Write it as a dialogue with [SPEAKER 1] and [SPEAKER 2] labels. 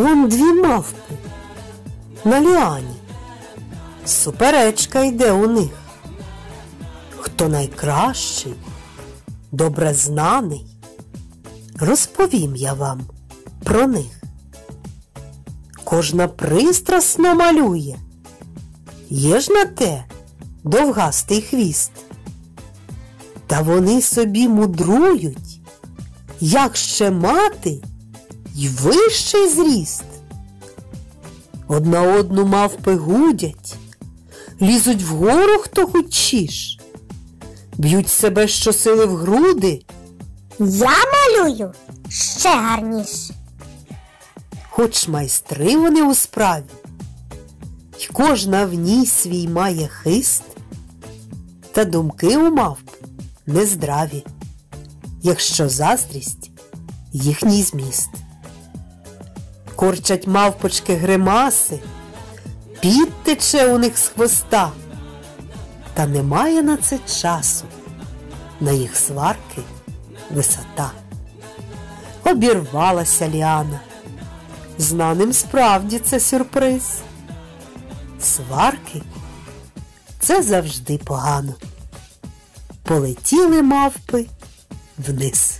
[SPEAKER 1] Он дві мавпи на ліані. Суперечка йде у них. Хто найкращий, добре знаний, розповім я вам про них. Кожна пристрасно малює, є ж на те довгастий хвіст. Та вони собі мудрують, як ще мати й вищий зріст. Одна одну мавпи гудять, лізуть вгору хто хочеш, б'ють себе щосили в груди,
[SPEAKER 2] Я малюю ще гарніше.
[SPEAKER 1] хоч майстри вони у справі, й кожна в ній свій має хист, та думки у мавп нездраві, якщо заздрість їхній зміст. Корчать мавпочки гримаси, піт тече у них з хвоста, та немає на це часу, на їх сварки висота. Обірвалася Ліана. Знаним справді це сюрприз. Сварки це завжди погано. Полетіли мавпи вниз.